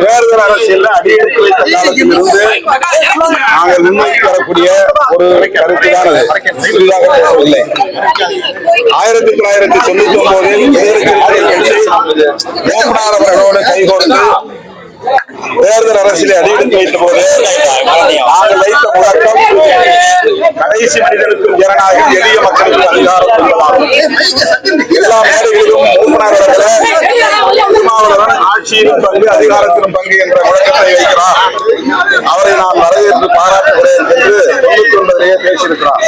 தேர்தல் அரசியல் அடியெடுத்து காலத்திலிருந்து நாங்கள் முன்வைத்து வரக்கூடிய ஒரு கருத்து புதிதாக பேசவில்லை ஆயிரத்தி தொள்ளாயிரத்தி தொண்ணூத்தி ஒன்பதில் மூப்பனார் கைகோர்த்து தேர்தல் அரசியலை அடியெடுத்து வைத்த போது நாங்கள் வைத்த முழக்கம் கடைசி மனிதனுக்கும் ஜனநாயகம் எளிய மக்களுக்கும் அதிகாரம் கொள்ளலாம் எல்லா மேடைகளிலும் மூப்பனார் ஆட்சியிலும் பங்கு அதிகாரத்திலும் பங்கு என்ற முழக்கத்தை வைக்கிறார். அவரை நான் வரவேற்று பாராட்டுகிறேன் என்று தொண்ணூத்தி ஒன்பதிலேயே பேசியிருக்கிறார்.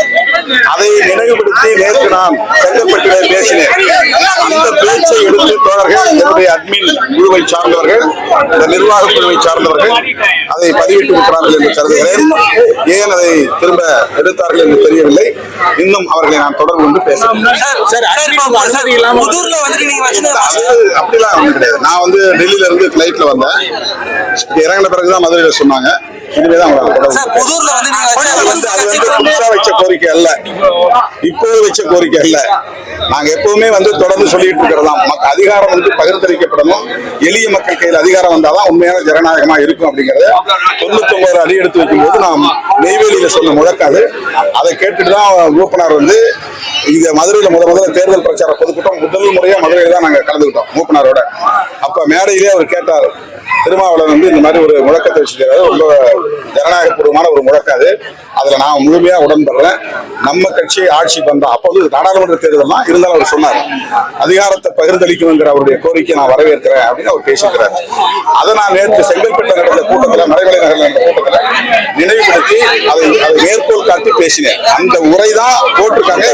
அதை நினைவுபடுத்தி நேற்று நான் செங்கப்பட்டிலே பேசினேன். அந்த பேச்சை எடுத்து தோழர்கள் என்னுடைய அட்மின் குழுவை சார்ந்தவர்கள் இந்த நிர்வாக குழுவை சார்ந்தவர்கள் அதை பதிவிட்டு இருக்கிறார்கள் என்று கருதுகிறேன். ஏன் அதை திரும்ப எடுத்தார்கள் என்று தெரியவில்லை. இன்னும் அவர்களை நான் தொடர்பு கொண்டு பேசுகிறேன். அப்படிலாம் ஒண்ணும் கிடையாது. நான் வந்து டெல்லியில இருந்து பிளைட்ல வந்தேன். இறங்கின பிறகுதான் மதுரையில சொன்னாங்க. வச்ச கோரிக்கை அல்ல. இப்போது வச்ச கோரிக்கை அல்ல. நாங்க எப்பவுமே வந்து தொடர்ந்து சொல்லிட்டு இருக்கிறதாம் அதிகாரம் வந்து பகிர்ந்தளிக்கப்படணும். எளிய மக்கள் கையில் அதிகாரம் வந்தாதான் உண்மையான ஜனநாயகமா இருக்கும் அப்படிங்கறத தொண்ணூத்தி ஒன்பது அடி எடுத்து வைக்கும் போது நாம் நெய்வேலியில சொன்ன முழக்காது அதை கேட்டுட்டு தான் மூப்பனார் வந்து இங்க மதுரையில முத முதல்ல தேர்தல் பிரச்சார பொதுக்கூட்டம் முதல் முறையா மதுரையில தான் நாங்க கலந்துக்கிட்டோம் மூப்பனாரோட. அப்ப மேடையிலே அவர் கேட்டார் திருமாவளவன் வந்து இந்த மாதிரி ஒரு முழக்கத்தை வச்சிருக்காரு ரொம்ப ஜனநாயகபூர்வமான ஒரு முழக்கம் அது. அதுல நான் முழுமையா உடன்படுறேன். நம்ம கட்சி ஆட்சி பண்றா அப்போ வந்து நாடாளுமன்ற தேர்தல் தான் இருந்தாலும் அவர் சொன்னார். அதிகாரத்தை பகிர்ந்தளிக்கணுங்கிற அவருடைய கோரிக்கை நான் வரவேற்கிறேன் அப்படின்னு அவர் பேசியிருக்கிறார் அதை நான் நேற்று செங்கல்பட்டு நடந்த கூட்டத்துல மறைமலை நகரில் நடந்த கூட்டத்துல நினைவுபடுத்தி அதை அதை மேற்கோள் காட்டி பேசினேன். அந்த உரை தான் போட்டிருக்காங்க.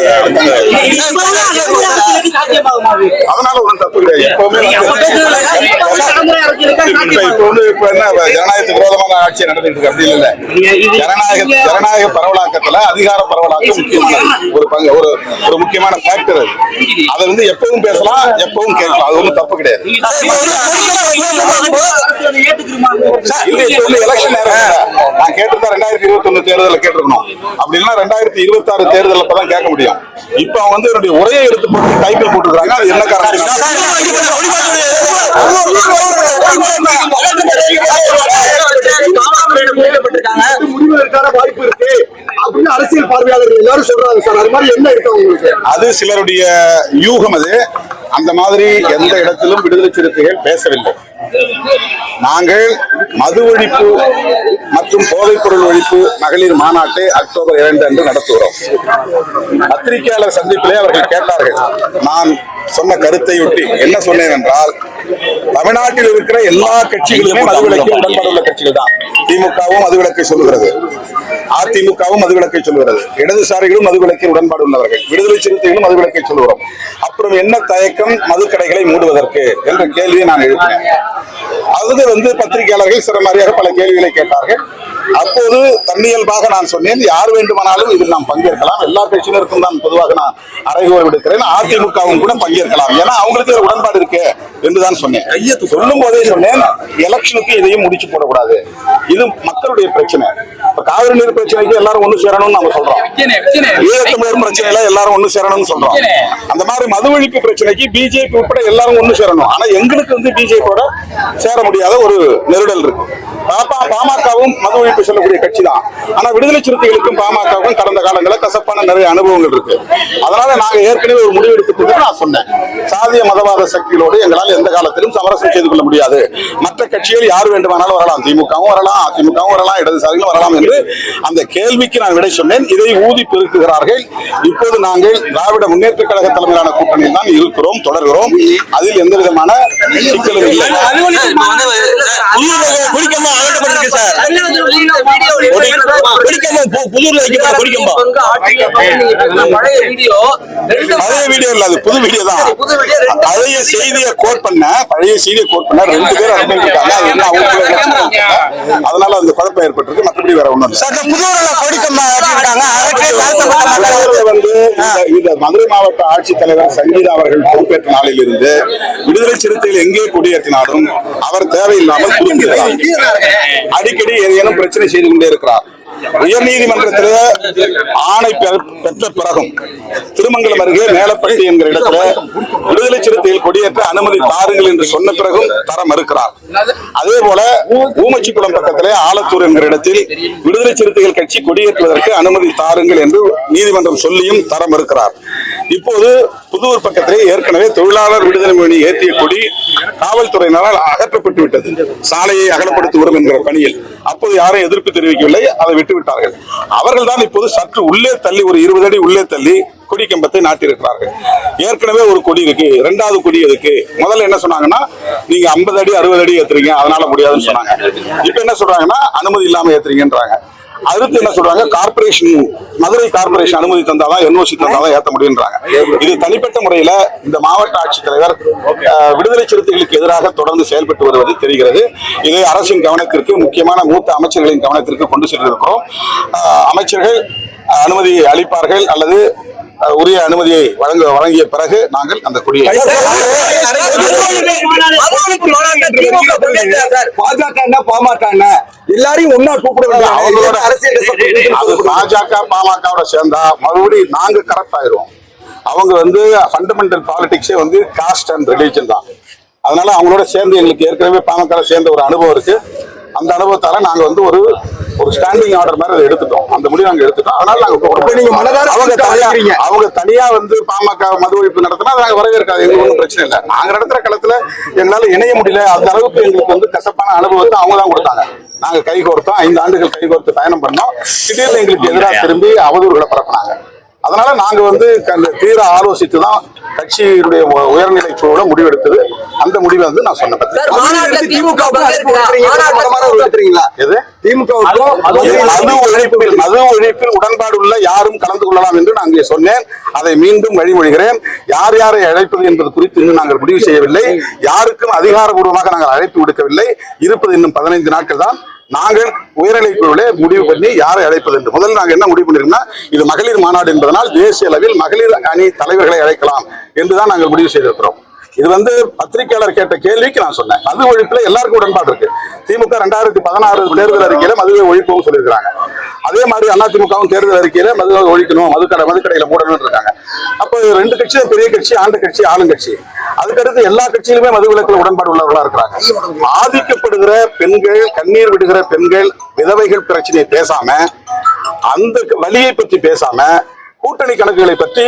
அதனால ஒன்றும் தப்பு கிடையாது. எப்பவுமே இப்ப வந்து இப்ப என்ன ஜனநாயகத்துக்கு விரோதமான ஆட்சி நடந்துட்டு இருக்கு அப்படி இல்ல ஜனநாயக ஜனநாயக பரவலாக்கத்துல அதிகார பரவலாக்கம் முக்கியமானது. ஒரு பங்கு ஒரு ஒரு முக்கியமான ஃபேக்டர் அது அதை வந்து எப்பவும் பேசலாம் எப்பவும் கேட்கலாம் அது ஒன்றும் தப்பு கிடையாது. நான் கேட்டிருந்தா ரெண்டாயிரத்தி இருபத்தி ஒண்ணு தேர்தலில் கேட்டிருக்கணும் அப்படி இல்லைன்னா ரெண்டாயிரத்தி இருபத்தி ஆறு அப்பதான் கேட்க முடியும் இப்ப அவங்க வந்து என்னுடைய உரையை எடுத்து போட்டு டைட்டில் போட்டுருக்காங்க அது என்ன காரணம் முடிவதற்கான வாய்ப்பு இருக்கு அப்படின்னு அரசியல் பார்வையாளர்கள் எல்லாரும் சொல்றாங்க சார். அது மாதிரி என்ன இருக்கு உங்களுக்கு? அது சிலருடைய யூகம் அது. அந்த மாதிரி எந்த இடத்திலும் விடுதலை சிறுத்தைகள் பேசவில்லை. நாங்கள் மது ஒழிப்பு மற்றும் போதைப் பொருள் ஒழிப்பு மகளிர் மாநாட்டை அக்டோபர் இரண்டு அன்று நடத்துகிறோம். பத்திரிகையாளர் சந்திப்பிலே அவர்கள் கேட்டார்கள் நான் சொன்ன கருத்தையொட்டி என்ன சொன்னேன் என்றால் தமிழ்நாட்டில் இருக்கிற எல்லா கட்சிகளுமே மதுவிலக்கு உடன்பாடு உள்ள கட்சிகள் தான். திமுகவும் மதுவிலக்கை சொல்லுகிறது. அதிமுகவும் மதுவிலக்கை சொல்லுகிறது. இடதுசாரிகளும் மதுவிலக்கில் உடன்பாடு உள்ளவர்கள். விடுதலை சிறுத்தைகளும் மதுவிலக்கை சொல்லுகிறோம். அப்புறம் என்ன தயக்கம் மதுக்கடைகளை மூடுவதற்கு என்ற கேள்வியை நான் எழுப்பினேன். அது வந்து பத்திரிகையாளர்கள் சிறமாரியாக பல கேள்விகளை கேட்டார்கள். அப்போது தன்னியல்பாக நான் சொன்னேன் யார் வேண்டுமானாலும் இதில் நாம் பங்கேற்கலாம். எல்லா கட்சியினருக்கும் தான் பொதுவாக நான் அறைகோல் விடுக்கிறேன். அதிமுகவும் கூட பங்கேற்கலாம். ஏன்னா அவங்களுக்கு உடன்பாடு இருக்கு என்றுதான் சொன்னேன். சொல்லும் போதே சொன்னேன் எலெக்ஷனுக்கு இதையும் முடிச்சு போடக்கூடாது. இது மக்களுடைய பிரச்சனை. காவிரி நீர் பிரச்சனைக்கு எல்லாரும் ஒண்ணு சேரணும்னு நம்ம சொல்றோம். ஈழத்தமிழர் பிரச்சனையில எல்லாரும் ஒண்ணு சேரணும்னு சொல்றோம். அந்த மாதிரி மது ஒழிப்பு பிரச்சனைக்கு பிஜேபி உட்பட எல்லாரும் ஒண்ணு சேரணும். ஆனா எங்களுக்கு வந்து பிஜேபியோட சேர முடியாத ஒரு நெருடல் இருக்கு. பாப்பா பாமகவும் மது ஒழிப்பு சொல்லக்கூடிய கட்சி தான் ஆனா விடுதலை சிறுத்தைகளுக்கும் பாமகவுக்கும் கடந்த காலங்களில் கசப்பான நிறைய அனுபவங்கள் இருக்கு. அதனால நாங்க ஏற்கனவே ஒரு முடிவு எடுத்துட்டு நான் சொன்னேன். சாதிய மதவாத சக்திகளோடு எங்களால் எந்த காலத்திலும் சமரசம் செய்து கொள்ள முடியாது. மற்ற கட்சிகள் யார் வேண்டுமானாலும் வரலாம். திமுகவும் வரலாம் அதிமுகவும் வரலாம் இடதுசாரிகளும் வரலாம் என்று அந்த கேள்விக்கு நான் விடை சொன்னேன் இதை ஊதி பெருக்குகிறார்கள் இப்போது நாங்கள் திராவிட முன்னேற்ற கழக தலைமையிலான கூட்டணியில் தான் இருக்கிறோம் தொடர்கிறோம் அதில் எந்த விதமான சிக்கலும் இல்லை பழைய வீடியோ பழைய வீடியோ இல்ல அது புது வீடியோ தான் பழைய செய்தியை கோட் பண்ண பழைய செய்தியை கோட் பண்ண ரெண்டு பேர் அனுப்பியிருக்காங்க அது என்ன அவங்களுக்கு அதனால அந்த குழப்பம் ஏற்பட்டிருக்கு மற்றபடி வேற ஒண்ணும் சார் வந்து இந்த- மதுரை மாவட்ட ஆட்சித்தலைவர் சங்கீதா அவர்கள் பொறுப்பேற்ற நாளில் இருந்து விடுதலை சிறுத்தைகள் எங்கே கொடியேற்றினாலும் அவர் தேவையில்லாமல் அடிக்கடி ஏதேனும் பிரச்சனை செய்து கொண்டே இருக்கிறார். உயர் நீதிமன்றத்தில் ஆணை பெற- பெற்ற பிறகும் திருமங்கலம் அருகே மேலப்பட்டி என்கிற இடத்துல விடுதலை சிறுத்தைகள் கொடியேற்ற அனுமதி தாருங்கள் என்று சொன்ன பிறகும் தர மறுக்கிறார். அதே போல ஊமச்சிக்குளம் பக்கத்திலே ஆலத்தூர் என்கிற இடத்தில் விடுதலை சிறுத்தைகள் கட்சி கொடியேற்றுவதற்கு அனுமதி தாருங்கள் என்று நீதிமன்றம் சொல்லியும் தர மறுக்கிறார். இப்போது புதூர் பக்கத்திலே ஏற்கனவே தொழிலாளர் விடுதலை மொழி ஏற்றிய கொடி காவல்துறையினரால் அகற்றப்பட்டு விட்டது. சாலையை அகலப்படுத்துகிறோம் என்கிற பணியில். அப்போது யாரும் எதிர்ப்பு தெரிவிக்கவில்லை அதை விட்டுவிட்டார்கள். அவர்கள் தான் இப்போது சற்று உள்ளே தள்ளி ஒரு இருபது அடி உள்ளே தள்ளி கொடி கம்பத்தை நாட்டியிருக்கிறார்கள். ஏற்கனவே ஒரு கொடி இருக்கு ரெண்டாவது கொடி இருக்கு. முதல்ல என்ன சொன்னாங்கன்னா நீங்க ஐம்பது அடி அறுபது அடி ஏத்துறீங்க அதனால முடியாதுன்னு சொன்னாங்க. இப்ப என்ன சொல்றாங்கன்னா அனுமதி இல்லாம ஏத்துறீங்கன்றாங்க. அடுத்து என்ன சொல்றாங்க? கார்பரேஷன் மதுரை கார்பரேஷன் அனுமதி தந்தாதான் என்ஓசி தந்தாதான் ஏத்த முடியுன்றாங்க. இது தனிப்பட்ட முறையில இந்த மாவட்ட ஆட்சித்தலைவர் விடுதலை சிறுத்தைகளுக்கு எதிராக தொடர்ந்து செயல்பட்டு வருவது தெரிகிறது. இதை அரசின் கவனத்திற்கு முக்கியமான மூத்த அமைச்சர்களின் கவனத்திற்கு கொண்டு சென்றிருக்கிறோம். அமைச்சர்கள் அனுமதி அளிப்பார்கள் அல்லது உரிய அனுமதியை வழங்க வழங்கிய பிறகு நாங்கள் அந்த கொடியை பாஜக என்ன பாமக என்ன எல்லாரையும் ஒன்னா கூப்பிட வேண்டிய அவங்களோட அரசியல் அது பாஜக பாமகவோட சேர்ந்தா மறுபடியும் நாங்க கரெக்ட் ஆயிருவோம் அவங்க வந்து ஃபண்டமெண்டல் பாலிடிக்ஸே வந்து காஸ்ட் அண்ட் ரிலீஜன் தான் அதனால அவங்களோட சேர்ந்து எங்களுக்கு ஏற்கனவே பாமக சேர்ந்த ஒரு அனுபவம் இருக்கு அந்த அனுபவத்தால நாங்க வந்து ஒரு ஒரு ஸ்டாண்டிங் ஆர்டர் மாதிரி அதை எடுத்துட்டோம். அந்த முடிவு நாங்க எடுத்துட்டோம். அதனால நாங்க அவங்க தனியா. அவங்க தனியா வந்து பாமக மது ஒழிப்பு நடத்தினா அதை நாங்க வரவேற்காது. எங்களுக்கு ஒன்றும் பிரச்சனை இல்லை. நாங்க நடத்துற களத்துல எங்களால இணைய முடியல. அந்த அளவுக்கு எங்களுக்கு வந்து கசப்பான அனுபவத்தை அவங்க தான் கொடுத்தாங்க. நாங்க கை கோர்த்தோம். ஐந்து ஆண்டுகள் கை கோர்த்து பயணம் பண்ணோம். திடீர்னு எங்களுக்கு எதிராக திரும்பி அவதூறுகளை பரப்புனாங்க. அதனால நாங்க வந்து தீர ஆலோசித்து தான் கட்சியினுடைய உ- உயர்நிலை குழுவோட முடிவெடுத்தது. அந்த முடிவை வந்து நான் சொன்னேன் திமுக மது ஒழிப்பில் உடன்பாடு உள்ள யாரும் கலந்து கொள்ளலாம் என்று நான் அங்கே சொன்னேன். அதை மீண்டும் வழிமொழிகிறேன். யார் யாரை அழைப்பது என்பது குறித்து இன்னும் நாங்கள் முடிவு செய்யவில்லை. யாருக்கும் அதிகாரபூர்வமாக நாங்கள் அழைப்பு விடுக்கவில்லை. இருப்பது இன்னும் பதினைந்து நாட்கள் தான். நாங்கள் உயர்நிலை குழுவிலே முடிவு பண்ணி யாரை அழைப்பது என்று. முதல்ல நாங்கள் என்ன முடிவு பண்ணிருக்கோம்னா இது மகளிர் மாநாடு என்பதனால் தேசிய அளவில் மகளிர் அணி தலைவர்களை அழைக்கலாம் என்றுதான் நாங்கள் முடிவு செய்திருக்கிறோம். இது வந்து பத்திரிகையாளர் கேட்ட கேள்விக்கு நான் சொன்னேன். மது ஒழிப்புல எல்லாருக்கும் உடன்பாடு இருக்கு. திமுக ரெண்டாயிரத்தி பதினாறு தேர்தல் அறிக்கையில மதுவை ஒழிப்பும் சொல்லியிருக்காங்க அதே மாதிரி அதிமுகவும் தேர்தல் அறிக்கையில மதுவை ஒழிக்கணும் மதுக்கடை மதுக்கடையில மூடணும் இருக்காங்க. அப்போ ரெண்டு கட்சியும் பெரிய கட்சி ஆண்டு கட்சி ஆளுங்கட்சி. அதுக்கடுத்து எல்லா கட்சியிலுமே மதுவிலக்கில் உடன்பாடு உள்ளவர்களா இருக்கிறாங்க. ஆதிக்கப்படுகிற பெண்கள் கண்ணீர் விடுகிற பெண்கள் விதவைகள் பிரச்சனையை பேசாம அந்த வழியை பற்றி பேசாம கூட்டணி கணக்குகளை பற்றி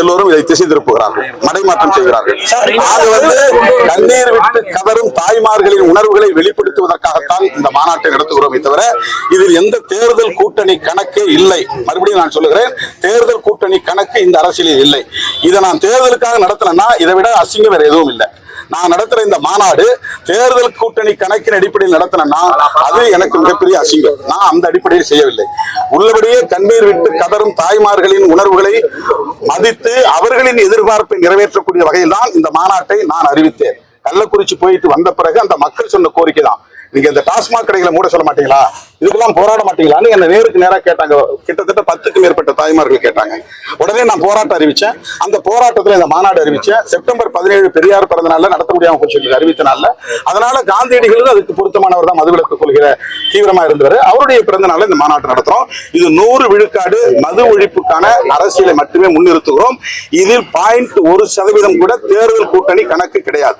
எல்லோரும் இதை திசை திருப்புகிறார்கள் மடைமாற்றம் செய்கிறார்கள். நாங்க வந்து கண்ணீர் விட்டு கதரும் தாய்மார்களின் உணர்வுகளை வெளிப்படுத்துவதற்காகத்தான் இந்த மாநாட்டை நடத்துகிறோமே தவிர இதில் எந்த தேர்தல் கூட்டணி கணக்கே இல்லை. மறுபடியும் நான் சொல்லுகிறேன் தேர்தல் கூட்டணி கணக்கு இந்த அரசியலில் இல்லை. இதை நான் தேர்தலுக்காக நடத்தினேன்னா இதை விட அசிங்கம் வேற எதுவும் இல்லை. நான் நடத்துற இந்த மாநாடு தேர்தல் கூட்டணி கணக்கின் அடிப்படையில் நடத்தினா அது எனக்கு மிகப்பெரிய அசிங்கம். நான் அந்த அடிப்படையில் செய்யவில்லை. உள்ளபடியே கண்ணீர் விட்டு கதரும் தாய்மார்களின் உணர்வுகளை மதித்து அவர்களின் எதிர்பார்ப்பை நிறைவேற்றக்கூடிய வகையில் தான் இந்த மாநாட்டை நான் அறிவித்தேன். கள்ளக்குறிச்சி போயிட்டு வந்த பிறகு அந்த மக்கள் சொன்ன கோரிக்கை தான் நீங்க இந்த டாஸ்மாக் கடைகளை மூட சொல்ல மாட்டீங்களா? இதுக்கெல்லாம் போராட மாட்டீங்களான்னு என்ன நேருக்கு நேராக கேட்டாங்க. கிட்டத்தட்ட பத்துக்கு மேற்பட்ட தாய்மார்கள் கேட்டாங்க. உடனே நான் போராட்டம் அறிவிச்சேன். அந்த போராட்டத்தில் இந்த மாநாடு அறிவிச்சேன். செப்டம்பர் பதினேழு பெரியார் பிறந்த நாளில் நடத்த முடியாமல் போச்சு அறிவித்தனால அதனால காந்தியடிகளும் அதுக்கு பொருத்தமானவர் தான் மதுவிலக்கு கொள்கிற தீவிரமா இருந்தவர். அவருடைய பிறந்த நாளில் இந்த மாநாட்டு நடத்துறோம். இது நூறு விழுக்காடு மது ஒழிப்புக்கான அரசியலை மட்டுமே முன்னிறுத்துகிறோம். இதில் பாயிண்ட் ஒரு சதவீதம் கூட தேர்தல் கூட்டணி கணக்கு கிடையாது.